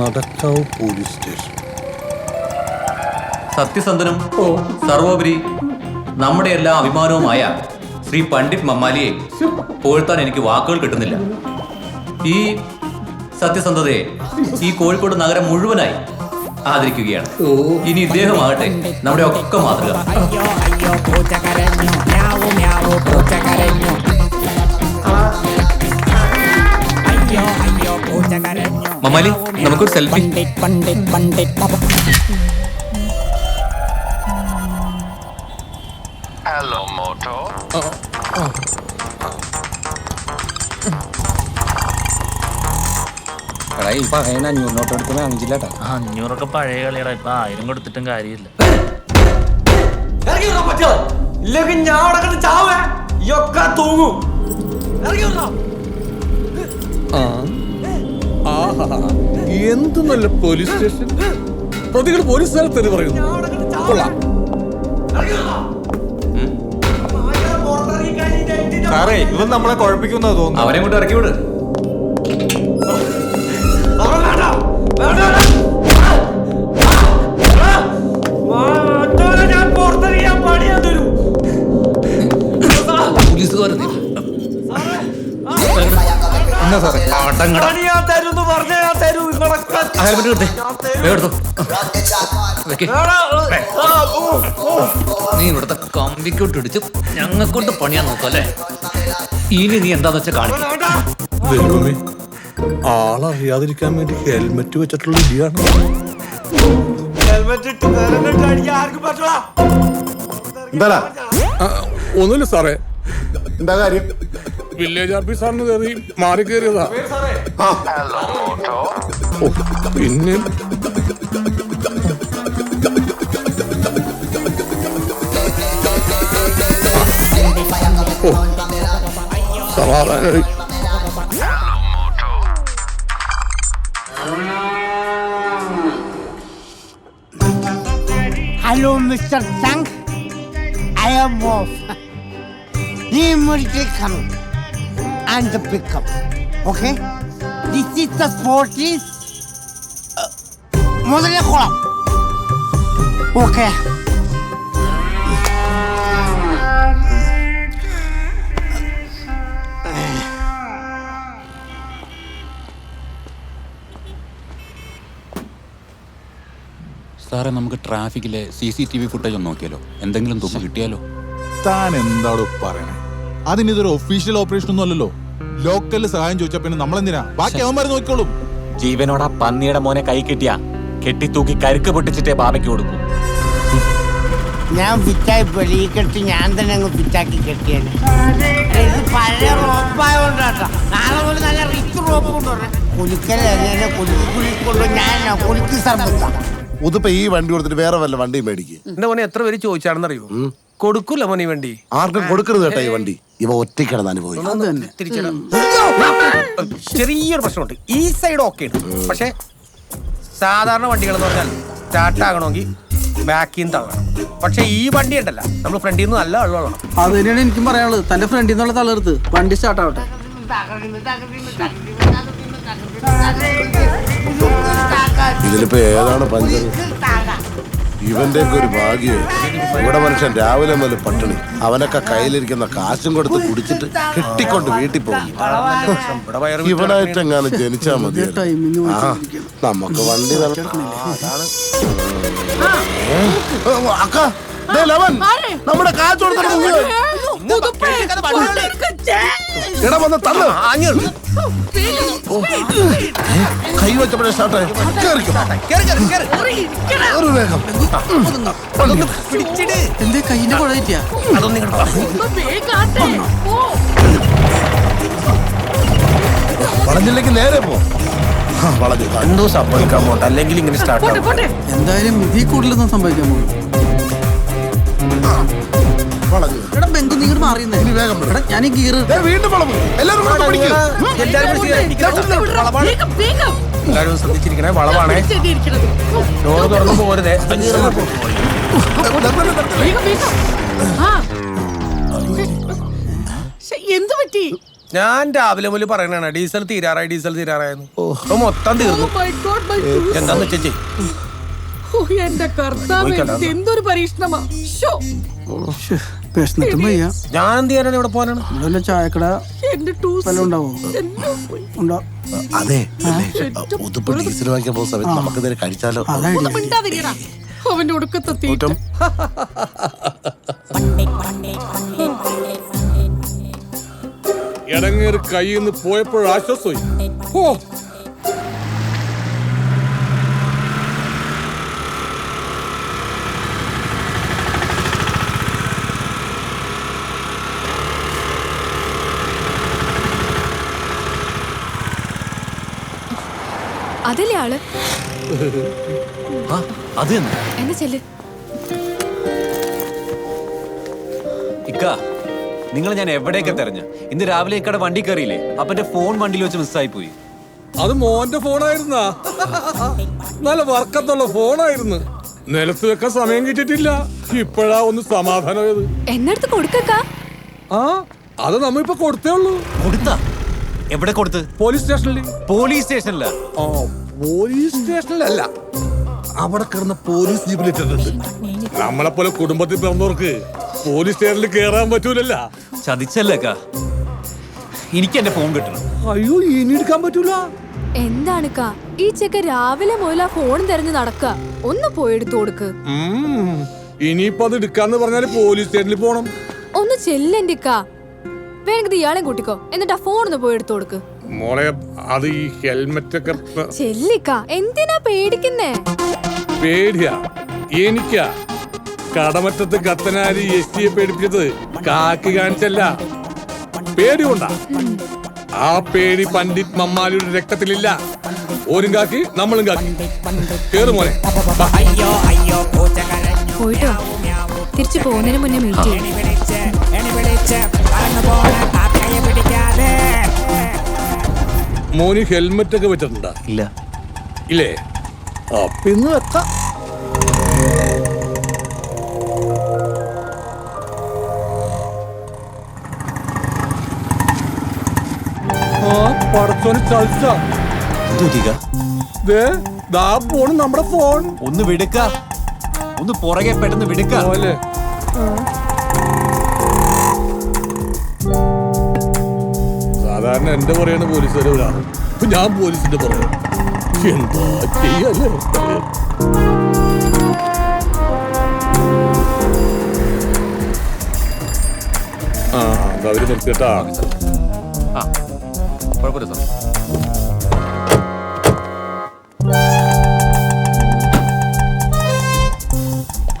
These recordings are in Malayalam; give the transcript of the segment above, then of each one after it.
നടക്കാവ് പോലീസ് സ്റ്റേഷൻ സത്യസന്ധനും സർവോപരി നമ്മുടെ എല്ലാ അഭിമാനവുമായ ശ്രീ പണ്ഡിറ്റ് മമ്മാലിയെ പുകഴ്ത്താൻ എനിക്ക് വാക്കുകൾ കിട്ടുന്നില്ല. ഈ സത്യസന്ധതയെ ഈ കോഴിക്കോട് നഗരം മുഴുവനായി ആദരിക്കുകയാണ്. ഇനി ഇദ്ദേഹമാകട്ടെ നമ്മുടെ ഒക്കെ മാതൃക. നമുക്ക് നമുക്കൊരു സെൽഫി. Hello motto. എടാ ഈ അഞ്ഞൂറിനോട്ട് എടുത്ത് അഞ്ഞൂറൊക്കെ പഴയ കളിയടാ. ഇപ്പൊ ആയിരം കൊടുത്തിട്ടും കാര്യമില്ല. ഇല്ലെങ്കിൽ ഞാൻ അവിടെ കിടന്ന് ചാവേ. ഇയൊക്കെ തൂങ്ങും. ഇറങ്ങി. ആ. ആഹാ. എന്ത് നല്ല പോലീസ് സ്റ്റേഷൻ? പ്രതികൾ പോലീസ് സ്ഥലത്ത് പറയുന്നു. കൊള്ളാം. സാറേ ഇവൻ നമ്മളെ കുഴപ്പിക്കുന്ന തോന്നുന്നു അവനെ കൊണ്ട് ഇറക്കി വിട്. വേണ്ട. വേണ്ട, ഹെൽമെറ്റ് കിട്ടേ. വേഗം എടുത്തോ. വെക്ക്. നീ ഇവിടുത്തെ കമ്പിക്കോട്ട് ഇടിച്ച് ഞങ്ങൾക്കൊണ്ട് പണിയാൻ നോക്കും അല്ലേ? ഇനി നീ എന്താന്ന് വെച്ചാൽ കാണിക്കും. ദൈവമേ ആളറിയാതിരിക്കാൻ വേണ്ടി ഹെൽമെറ്റ് വെച്ചിട്ടുള്ള ഇടിയാണ്. ഹെൽമെറ്റ് ഇട്ട് ഹെൽമെറ്റ് അടിക്കാൻ ആർക്കും പറ്റൂല. എന്താടാ? ആ, ഒന്നുമില്ല സാറേ. എന്താ കാര്യം? വില്ലേജ് ഓഫീസറിന് കയറി മാറി കയറിയതാ. പിന്നെ ഓ, സമാധാനായി Hello, Mr. Tank. I am off. Immediately coming. And the pickup. Okay? This is the sport is. Uh, Muthalakkulam okay. സാറേ നമുക്ക് ട്രാഫിക്കിലെ C C T V footage ഒന്ന് നോക്കിയാലോ? എന്തെങ്കിലും തുക കിട്ടിയാലോ? താൻ എന്താണോ പറയണേ? അതിനിതൊരു ഒഫീഷ്യൽ ഓപ്പറേഷൻ ഒന്നും അല്ലല്ലോ. ലോക്കലിൽ സഹായം ചോദിച്ചാ പിന്നെ നമ്മളെന്തിനാ? ബാക്കി അവന്മാർ നോക്കിക്കോളും. ജീവനോടാ പന്നിയുടെ മോനെ കൈ കിട്ടിയ. കെട്ടിത്തൂക്കി കരുക്ക് പൊട്ടിച്ചിട്ടേ ബാബയ്ക്ക് കൊടുക്കൂ. ഞാൻ ഫിറ്റായി ഈ കെട്ടി ഞാൻ തന്നെ അങ്ങ് ഫിറ്റാക്കി കെട്ടിയാണ് ഇത് പഴയ നാളെ നല്ല റിച്ച് റോപ്പ് കൊണ്ടുവരണം. കുലുക്കല്ലേ കുലുക്കി കുലുക്കൊള്ളു ഞാൻ കുലുക്കി സർബത്ത ഉതിപ്പോ ഈ വണ്ടി കൊടുത്തിട്ട് വേറെ വല്ല വണ്ടിയും മേടിക്ക്. എന്റെ മോനെ എത്ര പേര് ചോദിച്ചാണെന്നറിയോ? കൊടുക്കൂല മോനെ ഈ വണ്ടി. ആർക്കും കൊടുക്കരുത് കേട്ടോ ഈ വണ്ടി. ഇവ ഒറ്റയ്ക്കിടന്ന് അനുഭവിക്കും. തിരിച്ചിടാം ചെറിയൊരു പ്രശ്നമുണ്ട്. ഈ സൈഡ് ഓക്കെ ഉണ്ട്. പക്ഷെ സാധാരണ വണ്ടികൾ എന്ന് പറഞ്ഞാൽ സ്റ്റാർട്ട് ആകണമെങ്കിൽ ബാക്കിൽ നിന്ന് തള്ളണം. പക്ഷെ ഈ വണ്ടി ഉണ്ടല്ല. നമ്മൾ ഫ്രണ്ടിൽ നിന്ന് നല്ല വെള്ളം അത് തന്നെയാണ് എനിക്കും പറയാനുള്ളത്. തന്റെ ഫ്രണ്ടിൽ നിന്നുള്ള തളർത്ത് വണ്ടി സ്റ്റാർട്ട് ആവട്ടെ. ഇതിലിപ്പോ ഏതാണ് പഞ്ചർ? ഇവന്റെ ഒരു ഭാഗ്യം. ഇവിടെ മനുഷ്യൻ രാവിലെ മുതൽ പട്ടിണി. അവനൊക്കെ കയ്യിലിരിക്കുന്ന കാശും കൊടുത്ത് കുടിച്ചിട്ട് കെട്ടിക്കൊണ്ട് വീട്ടിൽ പോകും. ഇവനായിട്ടെങ്ങാനും ജനിച്ചാ മതി ആ നമുക്ക് വണ്ടി അക്ക. നമ്മുടെ കാശ് കൊടുത്തിട്ട്. എടാ വന്ന് കൈ വെച്ചപ്പോഴേ കേറിക്കോ ഒരു വേഗം എന്തേ കൈന്റെ കുഴ പറ്റിയാ വളഞ്ഞില്ലെങ്കിൽ നേരെ പോ വളഞ്ഞു എന്തോ സംഭവിക്കാൻ പോട്ടെ അല്ലെങ്കിൽ ഇങ്ങനെ സ്റ്റാർട്ട് എന്തായാലും ഇതിൽ കൂടുതലൊന്നും സംഭവിക്കാൻ പോകും വളഞ്ഞു എടാ ബെങ്കു നീ ഇങ്ങോട്ട് മാറിയുന്നേ ഇനി വേഗം. എടാ ഞാൻ ഈ ദേ, വീണ്ടും വളഞ്ഞു എല്ലാവരും കൂടെ പിടിക്കൂ എല്ലാവരും ശ്രദ്ധിച്ചിരിക്കണേ വളവാണേ. ഡോറ് തുറന്നു പോരുതേ. എന്ത് പറ്റി? ഞാൻ രാവിലെ മുതൽ പറയണാണ് ഡീസൽ തീരാറായി ഡീസൽ തീരാറായെന്ന്. അപ്പൊ മൊത്തം തീർന്നു. എന്താന്ന് വെച്ചേ എന്റെ കർത്താവ്. എന്തൊരു പരീക്ഷണമാ. ശോ, വിശന്നിട്ടും വയ്യ ഞാൻ എന്ത് ചെയ്യാനാണ് ഇവിടെ പോകാനാണ്? ഇവിടെ വല്ല ചായക്കട എന്റെ ടൂസ് വല്ലതും ഉണ്ടാവോ? എല്ലാം ഉണ്ടോ? അതെ ഉതുപ്പ് ഡീസൽ വാങ്ങിക്കാൻ പോകുന്ന സമയത്ത് നമുക്ക് കഴിച്ചാലോ? അതാ ഒന്ന് മിണ്ടാതിരിയെടാ. അവന്റെ ഒടുക്കത്തെ തീറ്റ. ഇടങ്ങേറി കയ്യിൽ നിന്ന് പോയപ്പോഴാശ്വാസമായി. ഓ അതല്ലേ ആൾ? ആ അത് എന്നെ ചെല്ല്. ഇക്ക നിങ്ങൾ ഞാൻ എവിടെയൊക്കെ തെരഞ്ഞു? ഇന്ന് രാവിലെ ഇക്കടെ വണ്ടി കയറിയില്ലേ അപ്പന്റെ ഫോൺ വണ്ടിയിൽ വെച്ച് മിസ്സായി പോയി. അത് മോന്റെ ഫോണായിരുന്നാ. നല്ല വർക്കത്തുള്ള ഫോണായിരുന്നു. നിലത്ത് വെക്കാൻ സമയം കിട്ടിട്ടില്ല ഇപ്പോഴാ ഒന്ന് സമാധാനമായത്. എന്നടുത്ത് കൊടുക്കാ ആ അത് നമ്മ ഇപ്പൊ കൊടുത്തേ ഉള്ളൂ. കൊടുത്താ? എവിടെ കൊടുത്ത്? പോലീസ് സ്റ്റേഷനിൽ പോലീസ് സ്റ്റേഷനിലാ? പോലീസ് സ്റ്റേഷനിലല്ല. അവിടെ കിടന്ന പോലീസ് ജീപ്പിലിട്ടിട്ടുണ്ട് നമ്മളെ പോലെ കുടുംബത്തിൽ പിറന്നവർക്ക് പോലീസ് സ്റ്റേഷനിൽ കേറാൻ പറ്റൂലല്ല. ചതിച്ചല്ലേ അക്ക? എനിക്ക് എന്റെ ഫോൺ കിട്ടണം. അയ്യോ ഇനി എടുക്കാൻ പറ്റൂല. എന്താണ് കാ ഈ ചെക്ക രാവിലെ മുതൽ ആ ഫോൺ തെരഞ്ഞു നടക്ക. ഒന്ന് പോയെടുത്തു കൊടുക്ക്. ഇനിയിപ്പോ അത് എടുക്കാന്ന് പറഞ്ഞാൽ പോലീസ് സ്റ്റേഷനിൽ പോണം. ഒന്ന് ചെല്ലെന്റെ കാ വേണമെങ്കിൽ ഇയാളെ കൂട്ടിക്കോ. എന്നിട്ട് ആ ഫോൺ ഒന്ന് പോയെടുത്തു കൊടുക്ക്. മോളെ അത് ഈ ഹെൽമെറ്റ് ഒക്കെ ചെല്ലിക്ക എന്തിനാ പേടിക്കുന്നേ? പേടിയാ. എനിക്കാ. കടമറ്റത്ത് കത്തനാരി എസ് ടിയെ പേടിപ്പിച്ചത് കാക്കി കാണിച്ചല്ല. പേടി കൊണ്ടാ ആ പേടി പണ്ഡിറ്റ് മമ്മാലിയുടെ രക്തത്തിലില്ല. ഓരും കാക്കി നമ്മളും കാക്കി. കേറു മോനെ. പോയിട്ടോ? തിരിച്ചു പോകുന്നതിന് മുന്നേ മീറ്റ് ചെയ്യും. മോന് ഹെൽമെറ്റ് ഒക്കെ വെച്ചിട്ടുണ്ടാ? ഇല്ല. ഇല്ലേ? അപ്പൊ ഇന്ന് വെക്കാം. ആ പടച്ചോന് ചളിച്ച. എന്തോതിക ദേ ദാ പോണ് നമ്മുടെ ഫോൺ. ഒന്ന് വിടുക്ക. ഒന്ന് പുറകെ പെട്ടെന്ന് വിടുക്ക. പോലെ സാധാരണ എന്റെ പുറയാണ് പോലീസ് ഒരാൾ ഇപ്പൊ ഞാൻ പോലീസിന്റെ പറയാം എന്താ ചെയ്യല്ലേ? ആ അവർ നിർത്തിട്ടാ ആ കുഴപ്പമില്ല സാർ.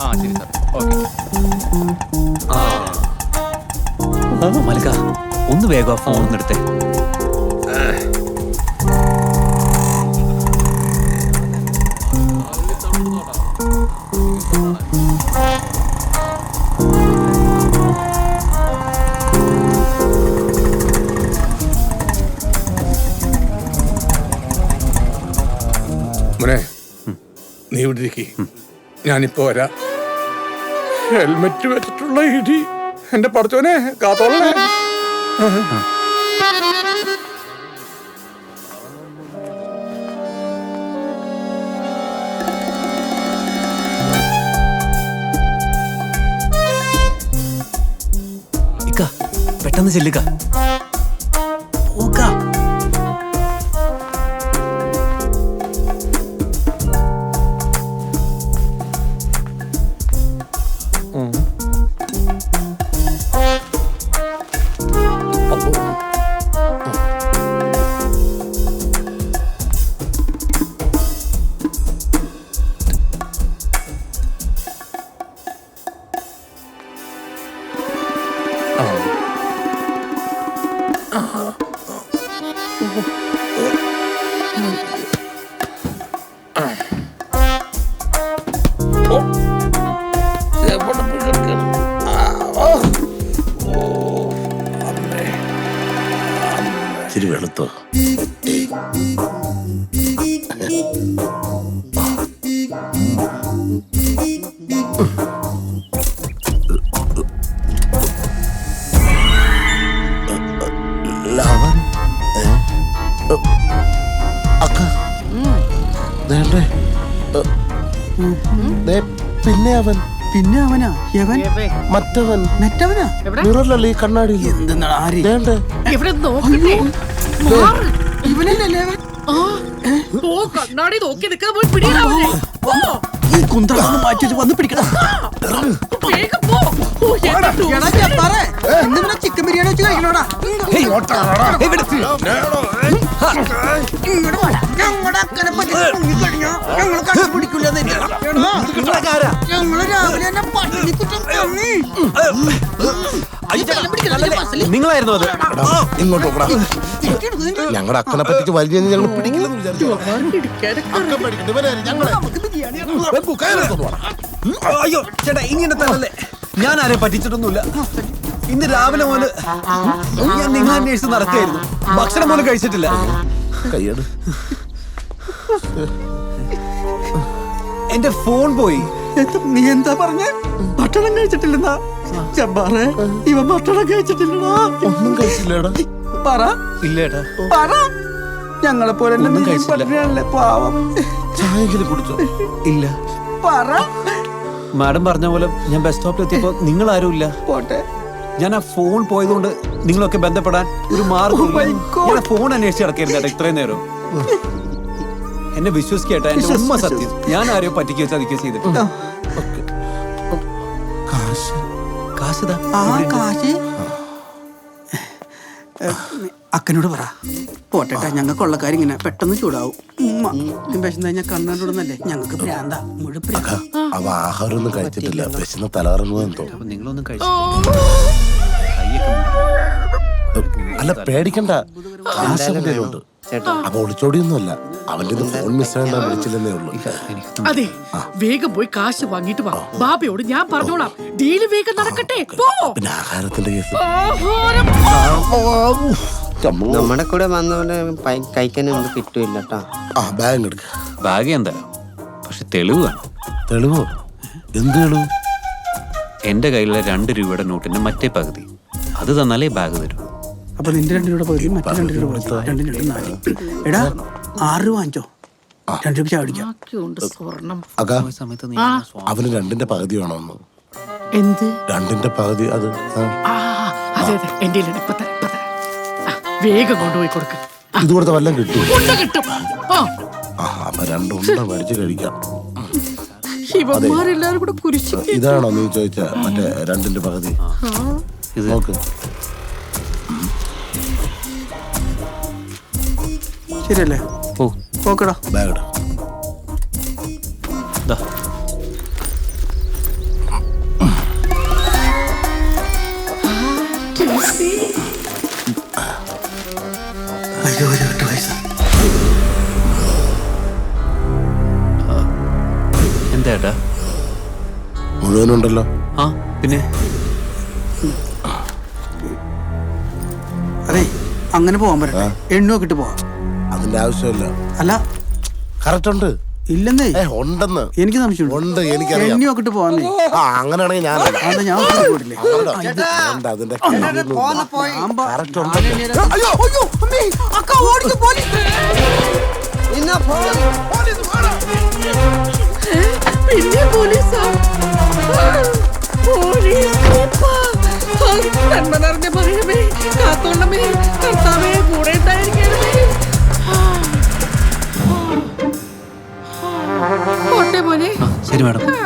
ആ ശരി സാർ. ഓക്കെ. മലക്ക. ഒന്ന് വേഗം ഫോൺ നിർത്തേ നീ ഇവിടെ ഞാനിപ്പോ വരാ. ഹെൽമെറ്റ് വെച്ചിട്ടുള്ള ഇടി. എന്റെ പറച്ചോനെ കാത്തോളേ പെട്ടെന്ന് ചെല്ലുക. moment. പിന്നെ അവൻ. പിന്നെ അവനാ? യവൻ? മറ്റവൻ. മറ്റവനാ? മിററിലല്ല ഈ കണ്ണാടി കണ്ണാടി നോക്കി നിൽക്കാൻ പോയി മാറ്റി വന്ന് പിടിക്കണം. ചിക്കൻ ബിരിയാണി വെച്ച് കഴിക്കണോടാ? ഇങ്ങോട്ട് ഞങ്ങൾ രാവിലെ തന്നെ. നിങ്ങളായിരുന്നു അത്. ഇങ്ങോട്ട് ഞങ്ങളുടെ അക്കനെ പറ്റിച്ച് വലിയ ഞങ്ങൾ പിടിക്കില്ലെന്ന് വിചാരിച്ചു. അയ്യോ ചേട്ടാ ഇങ്ങനെ തന്നല്ലേ ഞാൻ ആരെ പറ്റിച്ചിട്ടൊന്നുമില്ല. ഇന്ന് രാവിലെ മോന് ഞാൻ നിങ്ങൾ അന്വേഷിച്ച് നടക്കുകയായിരുന്നു. ഭക്ഷണം പോലും കഴിച്ചിട്ടില്ല. കയ്യട്. എന്റെ ഫോൺ പോയി. നീ എന്താ പറഞ്ഞ? ഭക്ഷണം കഴിച്ചിട്ടില്ലെന്നാ? ജബ്ബാറേ ഇവ ഭക്ഷണം കഴിച്ചിട്ടില്ലടാ. ഒന്നും കഴിച്ചില്ലടാ. പറ. പറ. ഞങ്ങളെ പോലെ പാവം. ചായെങ്കിലും കുടിച്ചോ? ഇല്ല. പറ. മാഡം പറഞ്ഞ പോലെ ഞാൻ ബസ് സ്റ്റോപ്പിൽ എത്തിയപ്പോ നിങ്ങൾ ആരും ഇല്ല. പോട്ടെ. ഞാൻ ആ ഫോൺ പോയതുകൊണ്ട് നിങ്ങളൊക്കെ ബന്ധപ്പെടാൻ ഒരു മാർഗം Oh ഫോൺ അന്വേഷിച്ച് നടക്കരുത് ഇത്രയും നേരം. എന്നെ വിശ്വസിക്കേട്ടാ എന്റെ ഉമ്മ സത്യം. ഞാൻ ആരെയോ പറ്റിക്കോ ചതിക്കോ കാശ്. അക്കനോട് പറ. പോട്ടെട്ടാ ഞങ്ങൾക്കുള്ള കാര്യം ഇങ്ങനെ പെട്ടെന്ന് ചൂടാവും. ഉമ്മ വിശന്ന് കഴിഞ്ഞാൽ കണ്ണോടൊന്നല്ലേ ഞങ്ങൾക്ക് ഭ്രാന്ത. മുഴുവൻ അവ ആഹാരം കഴിച്ചിട്ടില്ല. വിശന്ന് തലകറങ്ങുമെന്ന് തോന്നുന്നു. നിങ്ങളൊന്നും അല്ല പേടിക്കണ്ട. കാശ് അവന്റെ ഒളിച്ചോടിയൊന്നുമല്ല. അവന്റെ ഫോൺ വിളിച്ചില്ലെന്നേ ഉള്ളൂ. അതെ വേഗം പോയി കാശ് വാങ്ങിട്ട് വാ. ബാബയോട് ഞാൻ പറഞ്ഞോളാം. ഡീൽ വേഗം നടക്കട്ടെ. പോ. പിന്നെ ആഹാരത്തിന്റെ കേസ്. നമ്മുടെ കൂടെ വന്നവനെ കഴിക്കാനൊന്നും കിട്ടൂല കേട്ടോ ആ ബാഗ് എടുക്ക. ബാഗ് ഞാൻ തരാം പക്ഷെ തെളിവ്. വേണം തെളിവോ? എന്ത് തെളിവ്? എന്റെ കയ്യിലെ രണ്ട് രൂപയുടെ നോട്ടിന്റെ മറ്റേ പകുതി. അത് തന്നാലേ ബാഗ് തരൂ. അപ്പൊ നിന്റെ രണ്ട് രൂപ പകുതി മറ്റേ രണ്ട് രൂപ പകുതി രണ്ടും രണ്ടും നാല്. എടാ ആറ് രൂപ വാങ്ങിച്ചോ രണ്ട് രൂപ ചാടിക്കാം അക അവന് രണ്ടിന്റെ പകുതി വേണമെന്ന്. എന്ത്? രണ്ടിന്റെ പകുതി അത് എന്റെ വേഗം കൊണ്ടുപോയി കൊടുക്ക. ഇത് കൊടുത്ത വല്ലതും കിട്ടും. കിട്ടും അപ്പൊ രണ്ടുണ്ട മേടിച്ച് കഴിക്കാം. ഇവന്മാരെല്ലാരും കൂടെ കുരിശ് ഇതാണോ നീ ചോദിച്ച? മറ്റേ രണ്ടിന്റെ പകുതി. നോക്ക്. ശരിയല്ലേ? ഓ ഓക്കെടാ ബാഗ് ദാ. അയ്യോ ഒരു എട്ട് പൈസ എന്താ ഏട്ടാ? മുഴുവനുണ്ടല്ലോ. ആ പിന്നെ? അതെ അങ്ങനെ പോവാൻ പറ്റേ എണ്ണു നോക്കിട്ട് പോവാം. അതിന്റെ ആവശ്യമില്ല. അല്ല. കറക്റ്റ് ഉണ്ട് ഇല്ലെന്നേ. ഏ ഉണ്ടെന്ന്. എനിക്ക് സംശയമുണ്ട്. ഉണ്ട് എനിക്കറിയാം. എണ്ണി നോക്കിട്ട് പോവാന്നേ ആ അങ്ങനെയാണെങ്കിൽ ഞാൻ അതെന്താ ഞാൻ പോയിട്ടില്ലേ? വേണ്ട അതിന്റെ കറക്റ്റ് ഉണ്ട് അയ്യോ അയ്യോ. അമ്മേ അക്ക ഓടിച്ചു പോലീസ് പിന്നെ പോലീസാ? പോലീസ് ജീപ്പാ. ആ, നന്മ നിറഞ്ഞ മറിയമേ കാത്തോളമേ കർത്താവേ കൂടെ ശരി മാഡം.